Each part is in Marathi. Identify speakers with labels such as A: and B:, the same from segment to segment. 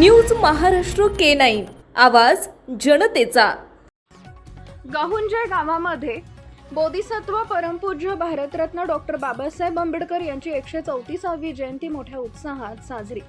A: News Maharashtra K nine. आवाज जनतेचा.
B: गाहुंजे गावामध्ये बोधिसत्व परमपूज्य भारतरत्न डॉक्टर बाबासाहेब आंबेडकर यांची एकशे चौतीसावी जयंती मोठ्या उत्साहात साजरी.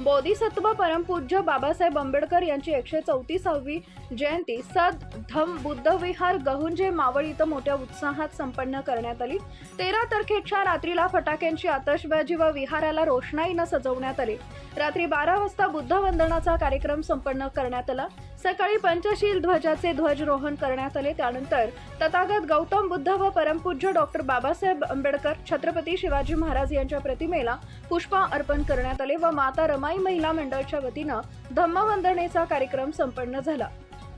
B: बोधिसत्व परमपूज्य बाबासाहेब आंबेडकर यांची एकशे चौतीसावी जयंती सद धम बुद्धविहार गहुंजे मावळ इथं मोठ्या उत्साहात संपन्न करण्यात आली. तेरा तारखेच्या रात्रीला फटाक्यांची आतषबाजी व विहाराला रोषणाईनं सजवण्यात आली. रात्री बारा वाजता बुद्ध वंदनाचा कार्यक्रम संपन्न करण्यात आला. सकाळी पंचशील ध्वजाचे ध्वजरोहण करण्यात आले. त्यानंतर तथागत गौतम बुद्ध व परमपूज्य डॉक्टर बाबासाहेब आंबेडकर छत्रपती शिवाजी महाराज यांच्या प्रतिमेला पुष्प अर्पण करण्यात आले व माता रमाई महिला मंडळाच्या वतीनं धम्मवंदनेचा कार्यक्रम संपन्न झाला.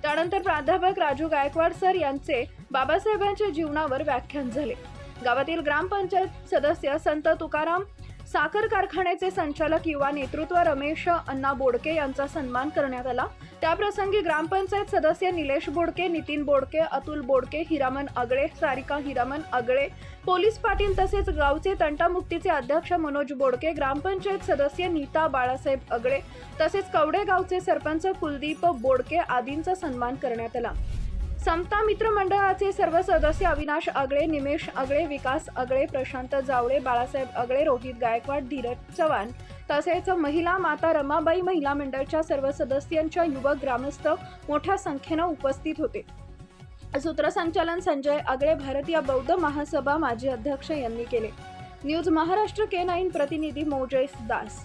B: त्यानंतर प्राध्यापक राजू गायकवाड सर यांचे बाबासाहेबांच्या जीवनावर व्याख्यान झाले. गावातील ग्रामपंचायत सदस्य संत तुकाराम साखर कारखान्याचे संचालक युवा नेतृत्व रमेश अण्णा बोडके यांचा सन्मान करण्यात आला. त्याप्रसंगी ग्रामपंचायत सदस्य निलेश बोडके नितीन बोडके अतुल बोडके हिरामन आगळे सारिका हिरामन आगळे पोलीस पाटील तसेच गावचे तंटामुक्तीचे अध्यक्ष मनोज बोडके ग्रामपंचायत सदस्य नीता बाळासाहेब आगळे तसेच कवडे गावचे सरपंच कुलदीप बोडके आदींचा सन्मान करण्यात आला. समता मित्र मंडळाचे सर्व सदस्य अविनाश आगळे निमेश आगळे विकास आगळे प्रशांत जावळे बाळासाहेब आगळे रोहित गायकवाड धीरज चव्हाण तसेच महिला माता रमाबाई महिला मंडळच्या सर्व सदस्यांच्या युवक ग्रामस्थ मोठ्या संख्येनं उपस्थित होते. सूत्रसंचालन संजय आगळे भारतीय बौद्ध महासभा माजी अध्यक्ष यांनी केले. न्यूज महाराष्ट्र के नाईन प्रतिनिधी मोजेस दास.